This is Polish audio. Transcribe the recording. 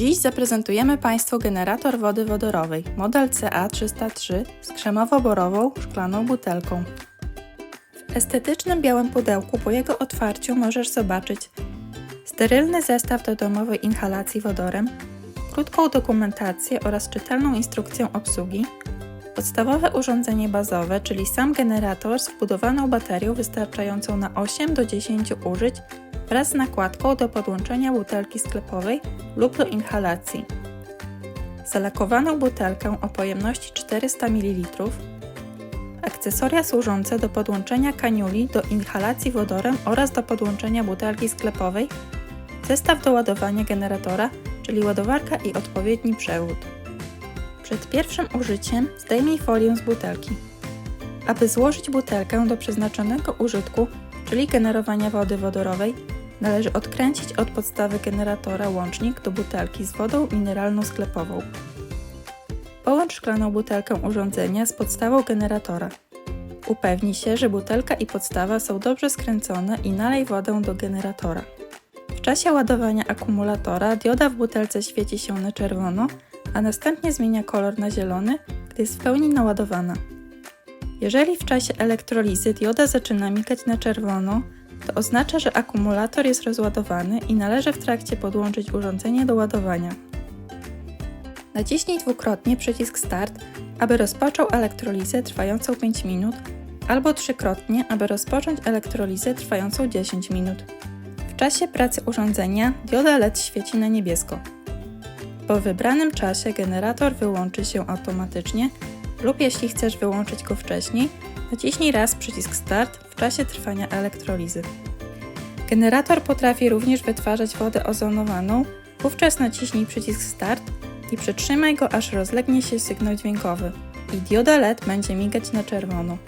Dziś zaprezentujemy Państwu generator wody wodorowej model CA303 z krzemowo-borową szklaną butelką. W estetycznym białym pudełku po jego otwarciu możesz zobaczyć sterylny zestaw do domowej inhalacji wodorem, krótką dokumentację oraz czytelną instrukcję obsługi, podstawowe urządzenie bazowe, czyli sam generator z wbudowaną baterią wystarczającą na 8 do 10 użyć wraz z nakładką do podłączenia butelki sklepowej lub do inhalacji. Zalakowaną butelkę o pojemności 400 ml, akcesoria służące do podłączenia kaniuli do inhalacji wodorem oraz do podłączenia butelki sklepowej, zestaw do ładowania generatora, czyli ładowarka i odpowiedni przewód. Przed pierwszym użyciem zdejmij folię z butelki. Aby złożyć butelkę do przeznaczonego użytku, czyli generowania wody wodorowej, należy odkręcić od podstawy generatora łącznik do butelki z wodą mineralną sklepową. Połącz szklaną butelkę urządzenia z podstawą generatora. Upewnij się, że butelka i podstawa są dobrze skręcone i nalej wodę do generatora. W czasie ładowania akumulatora dioda w butelce świeci się na czerwono, a następnie zmienia kolor na zielony, gdy jest w pełni naładowana. Jeżeli w czasie elektrolizy dioda zaczyna migać na czerwono, to oznacza, że akumulator jest rozładowany i należy w trakcie podłączyć urządzenie do ładowania. Naciśnij dwukrotnie przycisk Start, aby rozpoczął elektrolizę trwającą 5 minut, albo trzykrotnie, aby rozpocząć elektrolizę trwającą 10 minut. W czasie pracy urządzenia dioda LED świeci na niebiesko. Po wybranym czasie generator wyłączy się automatycznie lub jeśli chcesz wyłączyć go wcześniej, naciśnij raz przycisk Start w czasie trwania elektrolizy. Generator potrafi również wytwarzać wodę ozonowaną, wówczas naciśnij przycisk Start i przytrzymaj go aż rozlegnie się sygnał dźwiękowy i dioda LED będzie migać na czerwono.